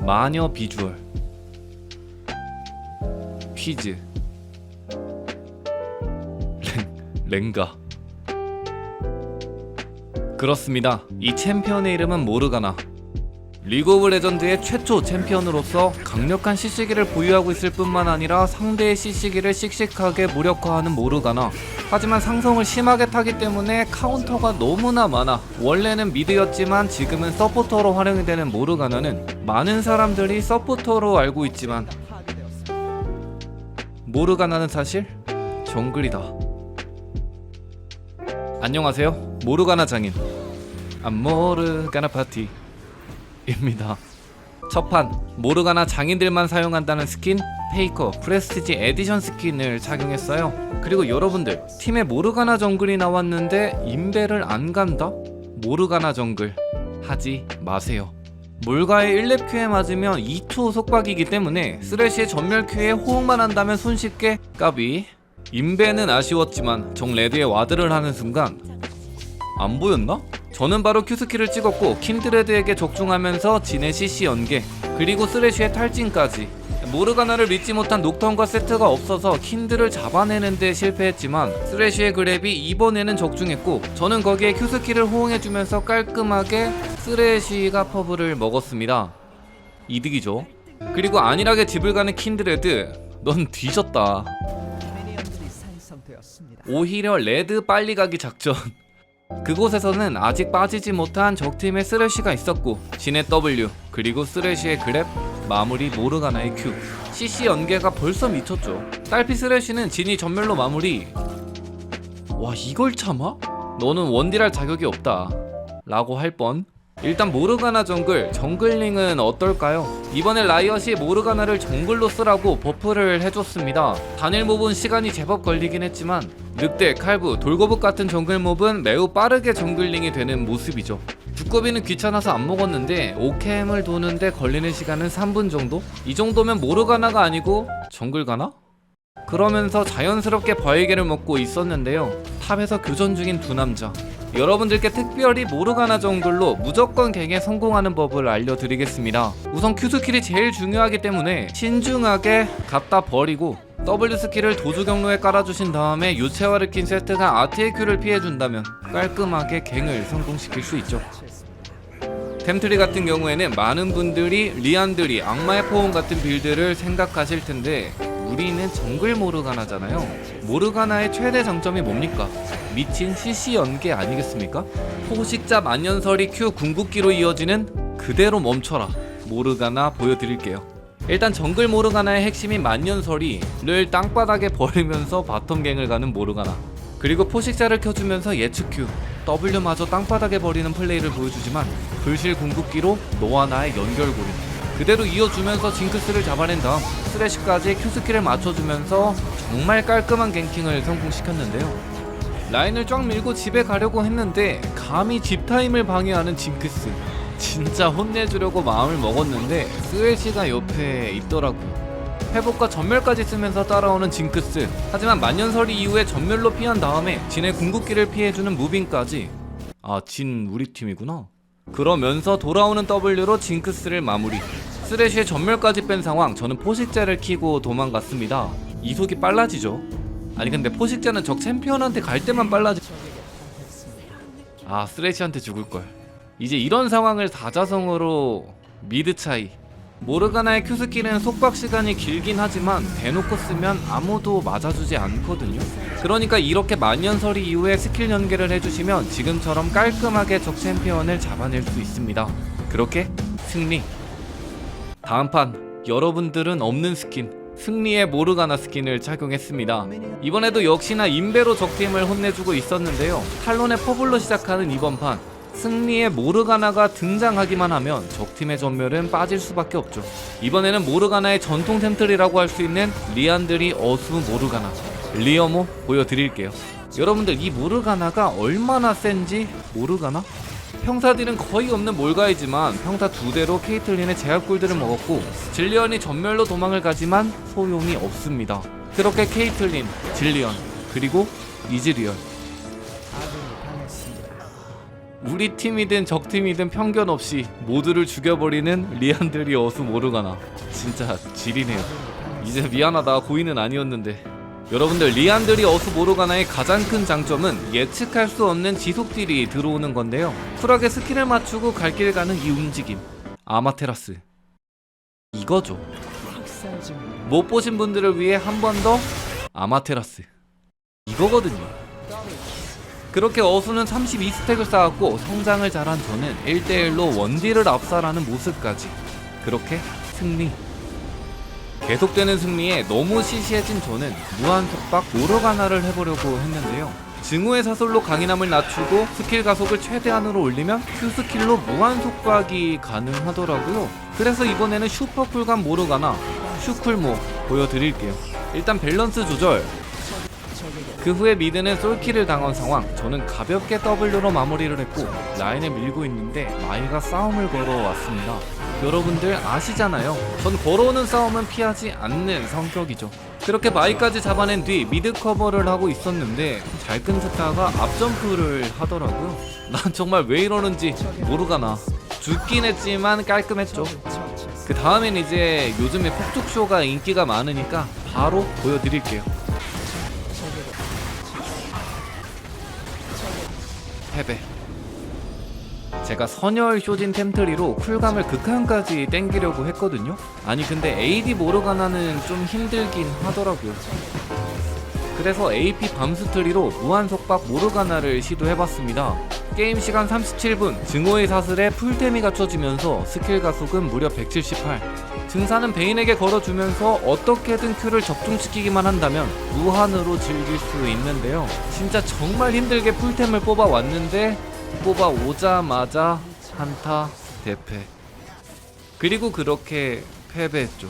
마녀 비주얼 퀴즈 랭, 랭가 그렇습니다. 이 챔피언의 이름은 모르가나. 리그 오브 레전드의 최초 챔피언으로서 강력한 CC기를 보유하고 있을 뿐만 아니라 상대의 CC기를 씩씩하게 무력화하는 모르가나. 하지만 상성을 심하게 타기 때문에 카운터가 너무나 많아. 원래는 미드였지만 지금은 서포터로 활용이 되는 모르가나는 많은 사람들이 서포터로 알고 있지만 모르가나는 사실 정글이다. 안녕하세요. 모르가나 장인. 암모르가나 파티 입니다. 첫판 모르가나 장인들만 사용한다는 스킨 페이커 프레스티지 에디션 스킨을 착용했어요. 그리고 여러분들 팀에 모르가나 정글이 나왔는데 인베를 안 간다? 모르가나 정글 하지 마세요. 몰가의 1렙 큐에 맞으면 2투 속박이기 때문에 쓰레쉬의 전멸 큐에 호응만 한다면 손쉽게 까비 인베는 아쉬웠지만 정 레드에 와드를 하는 순간 안 보였나? 저는 바로 큐스키를 찍었고 킨드레드에게 적중하면서 진의 CC 연계 그리고 쓰레쉬의 탈진까지 모르가나를 믿지 못한 녹턴과 세트가 없어서 킨드를 잡아내는데 실패했지만 쓰레쉬의 그랩이 이번에는 적중했고 저는 거기에 큐스키를 호응해주면서 깔끔하게 쓰레쉬가 퍼블을 먹었습니다 이득이죠 그리고 안일하게 집을 가는 킨드레드 넌 뒤졌다. 오히려 레드 빨리 가기 작전. 그곳에서는 아직 빠지지 못한 적팀의 쓰레쉬가 있었고 진의 W 그리고 쓰레쉬의 그랩 마무리 모르가나의 Q. CC 연계가 벌써 미쳤죠. 딸피 쓰레쉬는 진이 전멸로 마무리. 와 이걸 참아? 너는 원딜할 자격이 없다. 라고 할 뻔. 일단 모르가나 정글 정글링은 어떨까요? 이번에 라이엇이 모르가나를 정글로 쓰라고 버프를 해줬습니다. 단일 몹은 시간이 제법 걸리긴 했지만 늑대, 칼부, 돌거북 같은 정글 몹은 매우 빠르게 정글링이 되는 모습이죠 두꺼비는 귀찮아서 안 먹었는데 오캠을 도는데 걸리는 시간은 3분 정도? 이 정도면 모르가나가 아니고 정글가나? 그러면서 자연스럽게 버에게를 먹고 있었는데요. 탑에서 교전 중인 두 남자. 여러분들께 특별히 모르가나 정글로 무조건 갱에 성공하는 법을 알려드리겠습니다. 우선 Q 스킬이 제일 중요하기 때문에 신중하게 갖다 버리고 W 스킬을 도주 경로에 깔아주신 다음에 유채화를 낀 세트가 RTA Q를 피해준다면 깔끔하게 갱을 성공시킬 수 있죠. 템트리 같은 경우에는 많은 분들이 리안드리, 악마의 포옹 같은 빌드를 생각하실 텐데 우리는 정글 모르가나잖아요. 모르가나의 최대 장점이 뭡니까? 미친 CC 연계 아니겠습니까? 포식자 만년설이 Q 궁극기로 이어지는 그대로 멈춰라. 모르가나 보여드릴게요. 일단 정글 모르가나의 핵심인 만년설이를 땅바닥에 버리면서 바텀갱을 가는 모르가나. 그리고 포식자를 켜주면서 예측 Q W마저 땅바닥에 버리는 플레이를 보여주지만 불실 궁극기로 너와 나의 연결고리. 그대로 이어주면서 징크스를 잡아낸 다음 스레시까지 Q스킬을 맞춰주면서 정말 깔끔한 갱킹을 성공시켰는데요. 라인을 쫙 밀고 집에 가려고 했는데 감히 집 타임을 방해하는 징크스 진짜 혼내주려고 마음을 먹었는데 스웨시가 옆에 있더라고요 회복과 전멸까지 쓰면서 따라오는 징크스. 하지만 만년설이 이후에 전멸로 피한 다음에 진의 궁극기를 피해주는 무빙까지. 아 진 우리 팀이구나. 그러면서 돌아오는 W로 징크스를 마무리. 쓰레쉬의 전멸까지 뺀 상황 저는 포식자를 키고 도망갔습니다. 이속이 빨라지죠? 아니 근데 포식자는 적 챔피언한테 갈 때만 빨라지. 아 쓰레쉬한테 죽을걸 이제 이런 상황을 다자성으로 미드 차이 모르가나의 Q 스킬은 속박 시간이 길긴 하지만 대놓고 쓰면 아무도 맞아주지 않거든요. 그러니까 이렇게 만년설이 이후에 스킬 연계를 해주시면 지금처럼 깔끔하게 적 챔피언을 잡아낼 수 있습니다. 그렇게 승리. 다음 판 여러분들은 없는 스킨 승리의 모르가나 스킨을 착용했습니다. 이번에도 역시나 인베로 적팀을 혼내주고 있었는데요. 탈론의 퍼블로 시작하는 이번 판 승리의 모르가나가 등장하기만 하면 적팀의 전멸은 빠질 수밖에 없죠. 이번에는 모르가나의 전통 템틀이라고 할 수 있는 리안드리 어수 모르가나 리어모 보여드릴게요. 여러분들 이 모르가나가 얼마나 센지 모르가나? 평사딜은 거의 없는 몰가이지만 평타 두 대로 케이틀린의 제압 골드를 먹었고 질리언이 전멸로 도망을 가지만 소용이 없습니다. 그렇게 케이틀린, 질리언, 그리고 이즈리얼 우리 팀이든 적 팀이든 편견 없이 모두를 죽여버리는 리안드리 어수 모르가나. 진짜 지리네요. 이제 미안하다. 고인은 아니었는데. 여러분들 리안드리 어수 모르가나의 가장 큰 장점은 예측할 수 없는 지속딜이 들어오는 건데요. 쿨하게 스킬을 맞추고 갈 길 가는 이 움직임. 아마테라스. 이거죠. 못 보신 분들을 위해 한 번 더 아마테라스. 이거거든요 그렇게 어수는 32스택을 쌓았고 성장을 잘한 저는 1대1로 원딜을 압살하는 모습까지. 그렇게 승리. 계속되는 승리에 너무 시시해진 저는 무한 속박 모르가나를 해보려고 했는데요. 증오의 사슬로 강인함을 낮추고 스킬 가속을 최대한으로 올리면 Q 스킬로 무한 속박이 가능하더라고요. 그래서 이번에는 슈퍼 쿨감 모르가나 슈쿨모 보여드릴게요. 일단 밸런스 조절 그 후에 미드는 솔킬을 당한 상황. 저는 가볍게 W로 마무리를 했고 라인을 밀고 있는데 마이가 싸움을 걸어왔습니다. 여러분들 아시잖아요. 전 걸어오는 싸움은 피하지 않는 성격이죠. 그렇게 마이까지 잡아낸 뒤 미드 커버를 하고 있었는데 잘 끈적다가 앞점프를 하더라고요 난 정말 왜 이러는지 모르가나. 죽긴 했지만 깔끔했죠. 그 다음엔 이제 요즘에 폭죽쇼가 인기가 많으니까 바로 보여드릴게요 패배. 제가 선열 쇼진 템트리로 쿨감을 극한까지 땡기려고 했거든요. 아니 근데 AD 모르가나는 좀 힘들긴 하더라고요. 그래서 AP 밤스트리로 무한속박 모르가나를 시도해봤습니다 게임 시간 37분 증오의 사슬에 풀템이 갖춰지면서 스킬 가속은 무려 178 증사는 베인에게 걸어주면서 어떻게든 큐를 적중시키기만 한다면 무한으로 즐길 수 있는데요. 진짜 정말 힘들게 풀템을 뽑아왔는데 뽑아오자마자 한타 대패. 그리고 그렇게 패배했죠.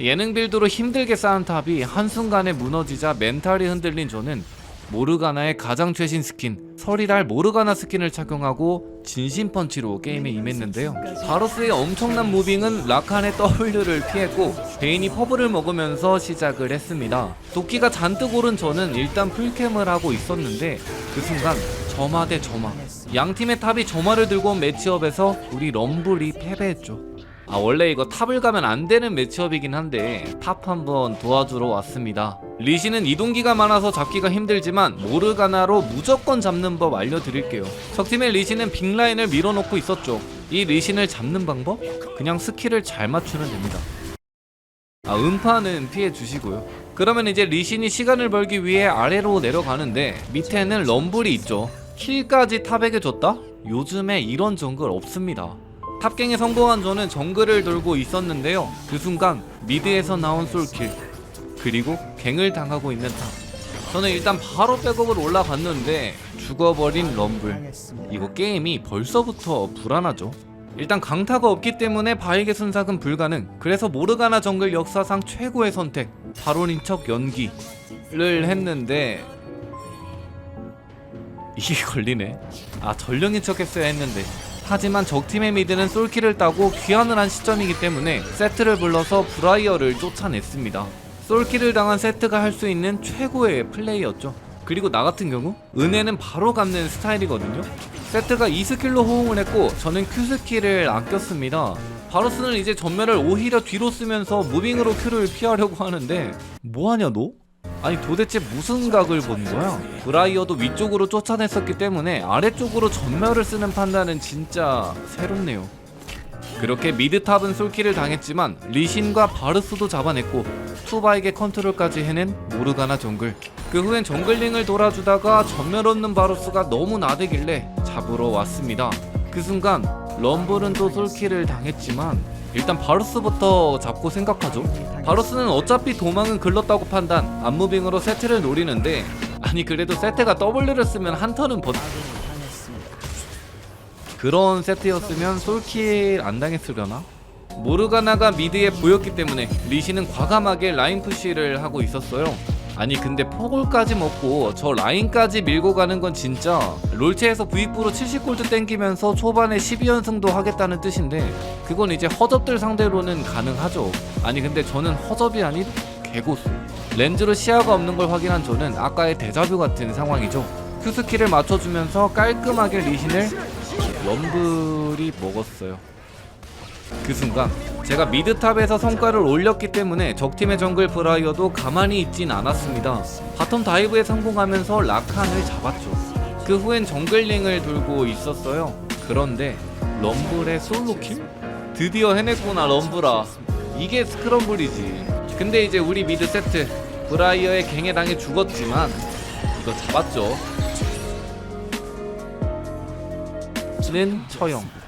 예능 빌드로 힘들게 쌓은 탑이 한순간에 무너지자 멘탈이 흔들린 저는 모르가나의 가장 최신 스킨 서리랄 모르가나 스킨을 착용하고 진심 펀치로 게임에 임했는데요. 바로스의 엄청난 무빙은 라칸의 W를 피했고 베인이 퍼블을 먹으면서 시작을 했습니다. 도끼가 잔뜩 오른 저는 일단 풀캠을 하고 있었는데 그 순간 점화 대 점화 양 팀의 탑이 점화를 들고 온 매치업에서 우리 럼블이 패배했죠 아 원래 이거 탑을 가면 안 되는 매치업이긴 한데 탑 한번 도와주러 왔습니다. 리시는 이동기가 많아서 잡기가 힘들지만 모르가나로 무조건 잡는 법 알려드릴게요. 적팀의 리시는 빅라인을 밀어놓고 있었죠. 이 리신을 잡는 방법? 그냥 스킬을 잘 맞추면 됩니다. 아 음파는 피해 주시고요. 그러면 이제 리신이 시간을 벌기 위해 아래로 내려가는데 밑에는 럼블이 있죠. 킬까지 탑에게 줬다? 요즘에 이런 정글 없습니다. 탑갱에 성공한 저는 정글을 돌고 있었는데요. 그 순간 미드에서 나온 솔킬 그리고 갱을 당하고 있는 탑. 저는 일단 바로 백업을 올라갔는데 죽어버린 럼블. 이거 게임이 벌써부터 불안하죠. 일단 강타가 없기 때문에 바이게 순삭은 불가능. 그래서 모르가나 정글 역사상 최고의 선택 바론인 척 연기를 했는데 이게 걸리네. 아 전령인 척 했어야 했는데. 하지만 적팀의 미드는 솔킬을 따고 귀환을 한 시점이기 때문에 세트를 불러서 브라이어를 쫓아냈습니다. 솔킬을 당한 세트가 할 수 있는 최고의 플레이였죠. 그리고 나 같은 경우 은혜는 바로 갚는 스타일이거든요. 세트가 2스킬로 호응을 했고 저는 Q스킬을 아꼈습니다. 바로스는 이제 전멸을 오히려 뒤로 쓰면서 무빙으로 Q를 피하려고 하는데 뭐하냐 너? 아니 도대체 무슨 각을 본 거야? 브라이어도 위쪽으로 쫓아냈었기 때문에 아래쪽으로 전멸을 쓰는 판단은 진짜 새롭네요. 그렇게 미드탑은 솔킬을 당했지만 리신과 바르스도 잡아냈고 투바에게 컨트롤까지 해낸 모르가나 정글 그 후엔 정글링을 돌아주다가 전멸 없는 바루스가 너무 나대길래 잡으러 왔습니다 그 순간 럼블은 또 솔킬을 당했지만 일단 바루스부터 잡고 생각하죠 바루스는 어차피 도망은 글렀다고 판단 안무빙으로 세트를 노리는데 아니 그래도 세트가 W를 쓰면 한 턴은 버... 그런 세트였으면 솔킬 안 당했으려나? 모르가나가 미드에 보였기 때문에 리시는 과감하게 라인 푸시를 하고 있었어요. 아니 근데 포골까지 먹고 저 라인까지 밀고 가는 건 진짜 롤체에서 부익부로 70골드 땡기면서 초반에 12연승도 하겠다는 뜻인데 그건 이제 허접들 상대로는 가능하죠. 아니 근데 저는 허접이 아닌 개고수. 렌즈로 시야가 없는 걸 확인한 저는 아까의 데자뷰 같은 상황이죠. 큐스키를 맞춰주면서 깔끔하게 리신을 럼블이 먹었어요. 그 순간 제가 미드탑에서 성과를 올렸기 때문에 적팀의 정글 브라이어도 가만히 있진 않았습니다. 바텀 다이브에 성공하면서 라칸을 잡았죠. 그 후엔 정글링을 들고 있었어요. 그런데 럼블의 솔로킬? 드디어 해냈구나 럼블아. 이게 스크럼블이지. 근데 이제 우리 미드 세트 브라이어의 갱에 당해 죽었지만 이거 잡았죠. 는 처형.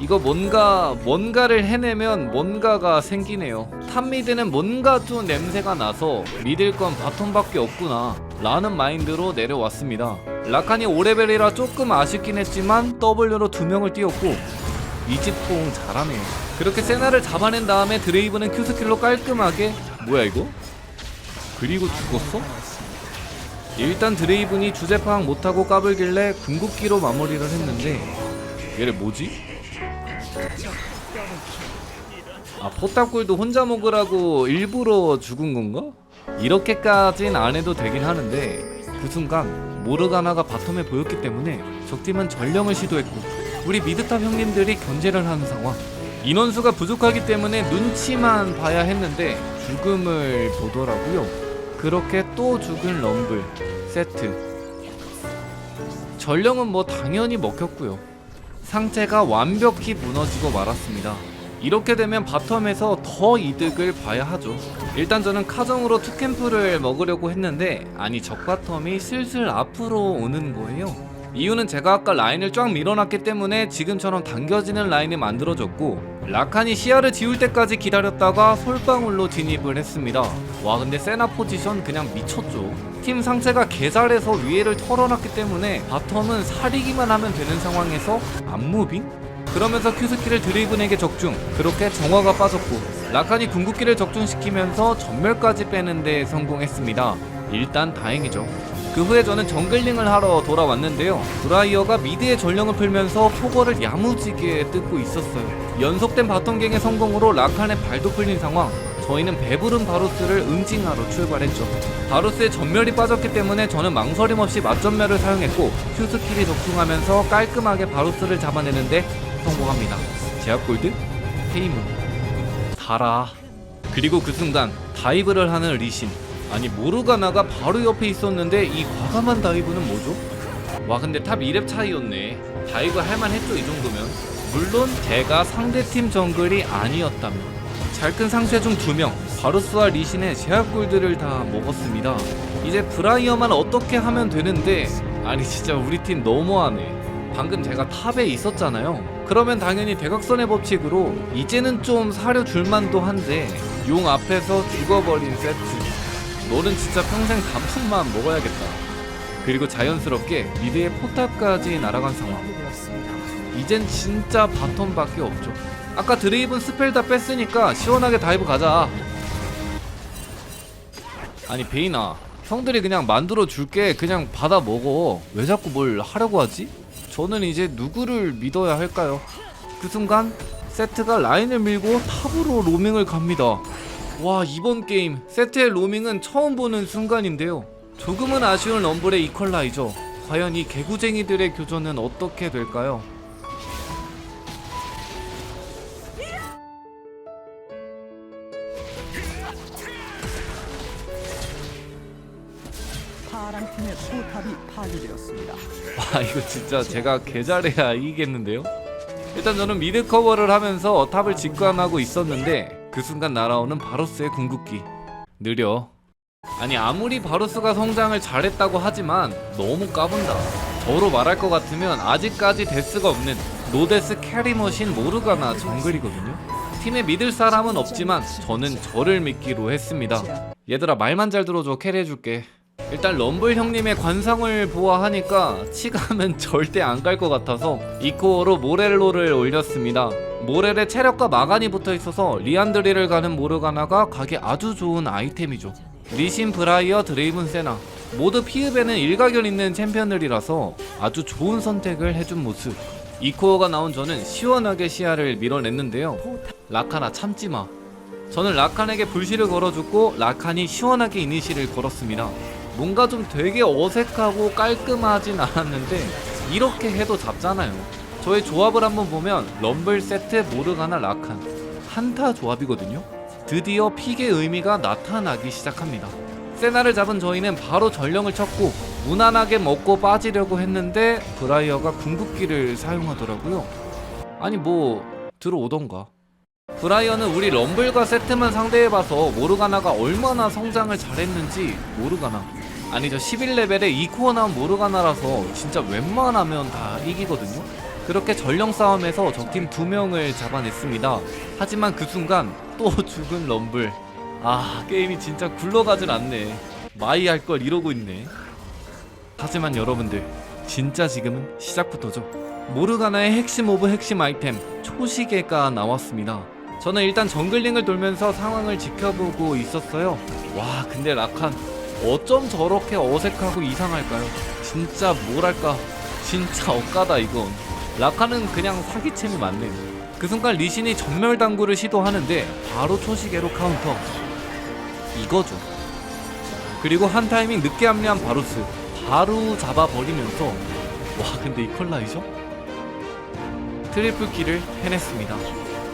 이거 뭔가 뭔가를 해내면 뭔가가 생기네요. 탑 미드는 뭔가 좀 냄새가 나서 믿을 건 바텀밖에 없구나 라는 마인드로 내려왔습니다. 라칸이 5레벨이라 조금 아쉽긴 했지만 W로 두 명을 띄웠고 이집퐁 잘하네요. 그렇게 세나를 잡아낸 다음에 드레이브는 큐스킬로 깔끔하게 뭐야 이거? 그리고 죽었어? 일단 드레이븐이 주제 파악 못하고 까불길래 궁극기로 마무리를 했는데 얘를 뭐지? 아 포탑골도 혼자 먹으라고 일부러 죽은 건가? 이렇게까진 안 해도 되긴 하는데 그 순간 모르가나가 바텀에 보였기 때문에 적팀은 전령을 시도했고 우리 미드탑 형님들이 견제를 하는 상황. 인원수가 부족하기 때문에 눈치만 봐야 했는데 죽음을 보더라고요. 그렇게 또 죽은 럼블 세트. 전령은 뭐 당연히 먹혔고요 상체가 완벽히 무너지고 말았습니다. 이렇게 되면 바텀에서 더 이득을 봐야 하죠. 일단 저는 카정으로 투캠프를 먹으려고 했는데 아니 적바텀이 슬슬 앞으로 오는 거예요. 이유는 제가 아까 라인을 쫙 밀어놨기 때문에 지금처럼 당겨지는 라인이 만들어졌고 라칸이 시야를 지울 때까지 기다렸다가 솔방울로 진입을 했습니다. 와 근데 세나 포지션 그냥 미쳤죠. 팀 상체가 개잘해서 위에를 털어놨기 때문에 바텀은 사리기만 하면 되는 상황에서 안무빙? 그러면서 큐스키를 드레이븐에게 적중. 그렇게 정화가 빠졌고 라칸이 궁극기를 적중시키면서 전멸까지 빼는 데 성공했습니다. 일단 다행이죠. 그 후에 저는 정글링을 하러 돌아왔는데요. 브라이어가 미드의 전령을 풀면서 포거를 야무지게 뜯고 있었어요. 연속된 바텀갱의 성공으로 라칸의 발도 풀린 상황 저희는 배부른 바로스를 응징하러 출발했죠. 바로스의 전멸이 빠졌기 때문에 저는 망설임 없이 맞전멸을 사용했고 큐스킬이 적중하면서 깔끔하게 바로스를 잡아내는데 성공합니다. 제압 골드, 페이문, 달아. 그리고 그 순간 다이브를 하는 리신. 아니 모르가나가 바로 옆에 있었는데 이 과감한 다이브는 뭐죠? 와 근데 탑 2렙 차이였네. 다이브 할만했죠 이 정도면. 물론 제가 상대팀 정글이 아니었다면. 잘큰 상체 중두 명, 바루스와 리신의 제압 골드를 다 먹었습니다. 이제 브라이어만 어떻게 하면 되는데, 아니 진짜 우리 팀 너무하네. 방금 제가 탑에 있었잖아요. 그러면 당연히 대각선의 법칙으로 이제는 좀 사려 줄 만도 한데 용 앞에서 죽어버린 세트. 너는 진짜 평생 단품만 먹어야겠다. 그리고 자연스럽게 미드의 포탑까지 날아간 상황. 이젠 진짜 바텀밖에 없죠. 아까 드레이븐 스펠 다 뺐으니까 시원하게 다이브 가자. 아니 베이나, 형들이 그냥 만들어 줄게 그냥 받아 먹어. 왜 자꾸 뭘 하려고 하지? 저는 이제 누구를 믿어야 할까요? 그 순간 세트가 라인을 밀고 탑으로 로밍을 갑니다. 와 이번 게임 세트의 로밍은 처음 보는 순간인데요. 조금은 아쉬운 럼블의 이퀄라이저. 과연 이 개구쟁이들의 교전은 어떻게 될까요? 포탑이 파괴되었습니다. 와 이거 진짜 제가 개잘해야 이기겠는데요? 일단 저는 미드 커버를 하면서 탑을 직관하고 있었는데 그 순간 날아오는 바로스의 궁극기. 느려. 아니 아무리 바로스가 성장을 잘했다고 하지만 너무 까분다. 저로 말할 것 같으면 아직까지 데스가 없는 노데스 캐리머신 모르가나 정글이거든요? 팀에 믿을 사람은 없지만 저는 저를 믿기로 했습니다. 얘들아 말만 잘 들어줘. 캐리해줄게 일단 럼블 형님의 관상을 보아하니까 치감은 절대 안 갈 것 같아서 이코어로 모렐로를 올렸습니다. 모렐의 체력과 마간이 붙어 있어서 리안드리를 가는 모르가나가 가기 아주 좋은 아이템이죠. 리신 브라이어 드레이븐 세나 모두 피읍에는 일가견 있는 챔피언들이라서 아주 좋은 선택을 해준 모습. 이코어가 나온 저는 시원하게 시야를 밀어냈는데요. 라카나 참지마. 저는 라칸에게 불시를 걸어줬고 라칸이 시원하게 이니시를 걸었습니다. 뭔가 좀 되게 어색하고 깔끔하진 않았는데 이렇게 해도 잡잖아요. 저의 조합을 한번 보면 럼블 세트 모르가나 라칸 한타 조합이거든요. 드디어 픽의 의미가 나타나기 시작합니다. 세나를 잡은 저희는 바로 전령을 쳤고 무난하게 먹고 빠지려고 했는데 브라이어가 궁극기를 사용하더라고요. 아니 뭐 들어오던가. 브라이어는 우리 럼블과 세트만 상대해봐서 모르가나가 얼마나 성장을 잘했는지 모르가나 아니죠 11레벨에 2코어 나온 모르가나라서 진짜 웬만하면 다 이기거든요. 그렇게 전령 싸움에서 적팀 두 명을 잡아냈습니다. 하지만 그 순간 또 죽은 럼블. 아 게임이 진짜 굴러가질 않네. 마이 할 걸 이러고 있네. 하지만 여러분들 진짜 지금은 시작부터죠. 모르가나의 핵심 오브 핵심 아이템 초시계가 나왔습니다. 저는 일단 정글링을 돌면서 상황을 지켜보고 있었어요. 와 근데 라칸 어쩜 저렇게 어색하고 이상할까요? 진짜 뭐랄까? 진짜 억까다 이건. 라칸은 그냥 사기챔이 맞네요 그 순간 리신이 전멸 당구를 시도하는데 바로 초시계로 카운터. 이거죠. 그리고 한 타이밍 늦게 합류한 바루스. 바로 잡아버리면서 와 근데 이 컬라이죠? 트리플 킬을 해냈습니다.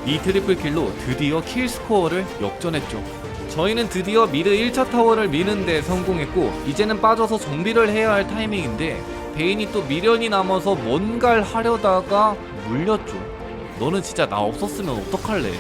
이 트리플 킬로 드디어 킬 스코어를 역전했죠 저희는 드디어 미드 1차 타워를 미는데 성공했고 이제는 빠져서 정비를 해야 할 타이밍인데 베인이 또 미련이 남아서 뭔가를 하려다가 물렸죠 너는 진짜 나 없었으면 어떡할래.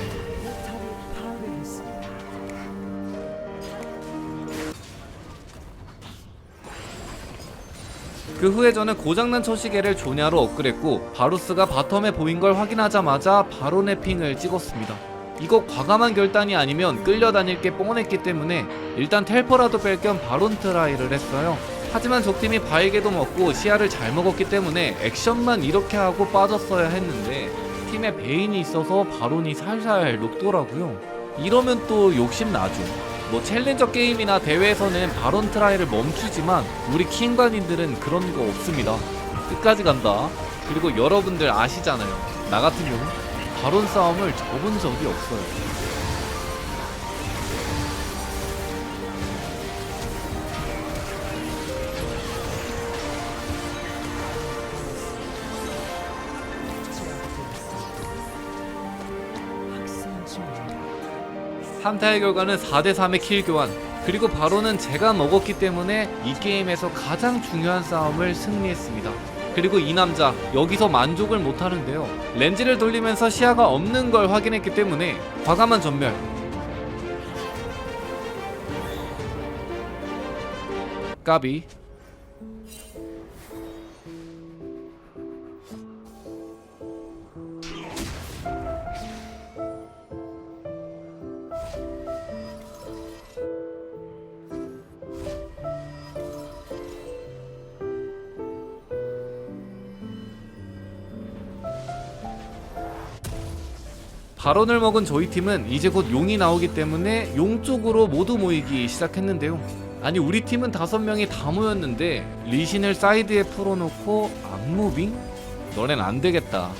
그 후에 저는 고장난 초시계를 조냐로 업그레했고 바루스가 바텀에 보인 걸 확인하자마자 바로 내핑을 찍었습니다. 이거 과감한 결단이 아니면 끌려다닐 게 뻔했기 때문에 일단 텔퍼라도 뺄 겸 바론 트라이를 했어요. 하지만 적팀이 바이게도 먹고 시야를 잘 먹었기 때문에 액션만 이렇게 하고 빠졌어야 했는데 팀에 베인이 있어서 바론이 살살 녹더라고요. 이러면 또 욕심 나죠. 뭐 챌린저 게임이나 대회에서는 바론 트라이를 멈추지만 우리 킹반인들은 그런 거 없습니다. 끝까지 간다. 그리고 여러분들 아시잖아요. 나 같은 경우 바론 싸움을 접은 적이 없어요. 한타의 결과는 4대3의 킬 교환. 그리고 바로는 제가 먹었기 때문에 이 게임에서 가장 중요한 싸움을 승리했습니다. 그리고 이 남자 여기서 만족을 못 하는데요. 렌즈를 돌리면서 시야가 없는 걸 확인했기 때문에 과감한 전멸. 까비. 발언을 먹은 저희 팀은 이제 곧 용이 나오기 때문에 용 쪽으로 모두 모이기 시작했는데요. 아니 우리 팀은 다섯 명이 다 모였는데 리신을 사이드에 풀어놓고 악무빙? 너넨 안 되겠다.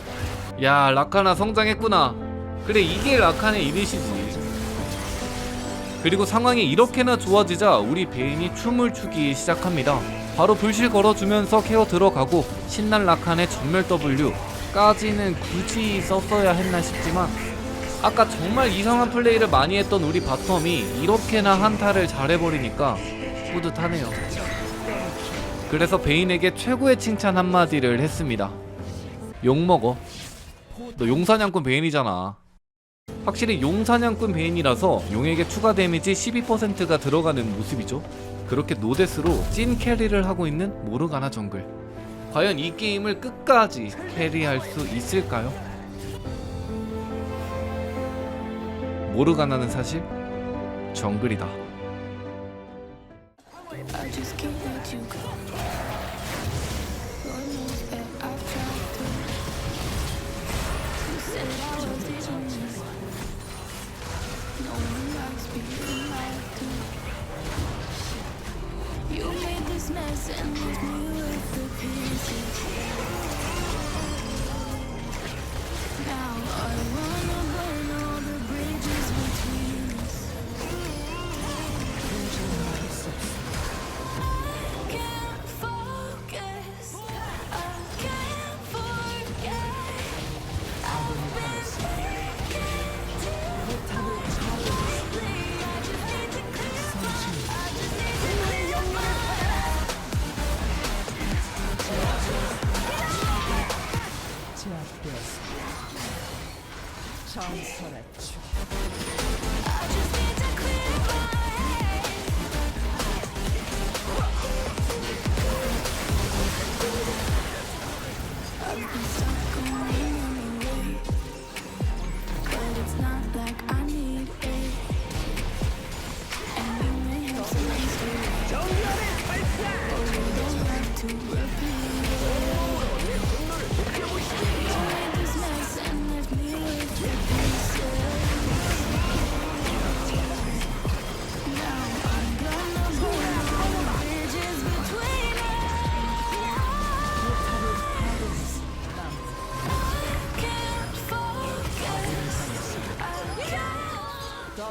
야 라카나 성장했구나. 그래 이게 라칸의 이니시지. 그리고 상황이 이렇게나 좋아지자 우리 베인이 춤을 추기 시작합니다. 바로 불실 걸어주면서 케어 들어가고 신난 라칸의 전멸 W까지는 굳이 썼어야 했나 싶지만 아까 정말 이상한 플레이를 많이 했던 우리 바텀이 이렇게나 한타를 잘해버리니까 뿌듯하네요. 그래서 베인에게 최고의 칭찬 한마디를 했습니다. 욕먹어. 너 용사냥꾼 베인이잖아. 확실히 용사냥꾼 베인이라서 용에게 추가 데미지 12%가 들어가는 모습이죠. 그렇게 노데스로 찐 캐리를 하고 있는 모르가나 정글. 과연 이 게임을 끝까지 캐리할 수 있을까요? 모르가나는 사실 정글이다. Turret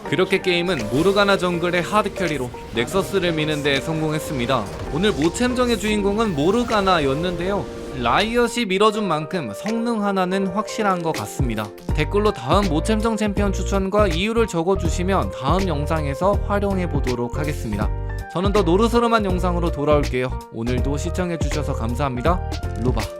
그렇게 게임은 모르가나 정글의 하드캐리로 넥서스를 미는 데 성공했습니다. 오늘 모챔정의 주인공은 모르가나였는데요. 라이엇이 밀어준 만큼 성능 하나는 확실한 것 같습니다. 댓글로 다음 모챔정 챔피언 추천과 이유를 적어주시면 다음 영상에서 활용해 보도록 하겠습니다. 저는 더 노르스름한 영상으로 돌아올게요. 오늘도 시청해주셔서 감사합니다. 로바.